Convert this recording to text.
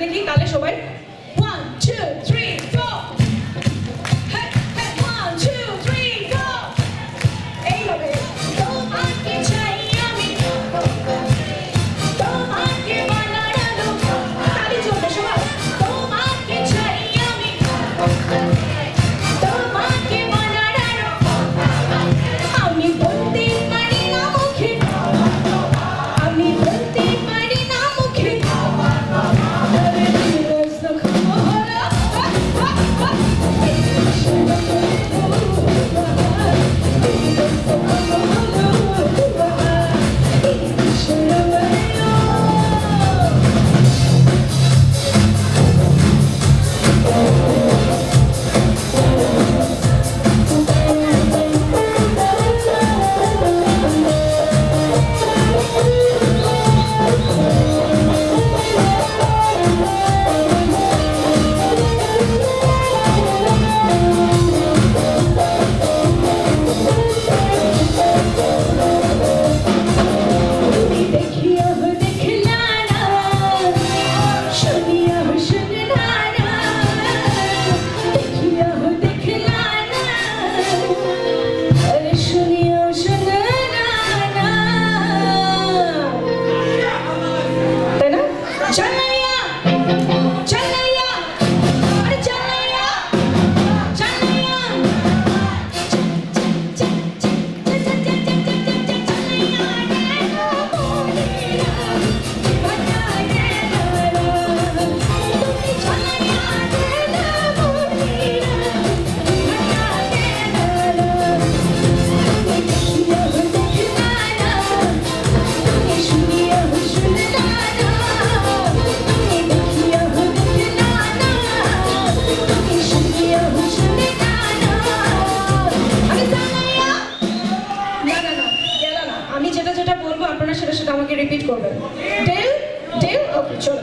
দেখি তাহলে সবাই ওয়ান টু থ্রি রিপিট করবেন। ডেল ডেল ওকে চলো।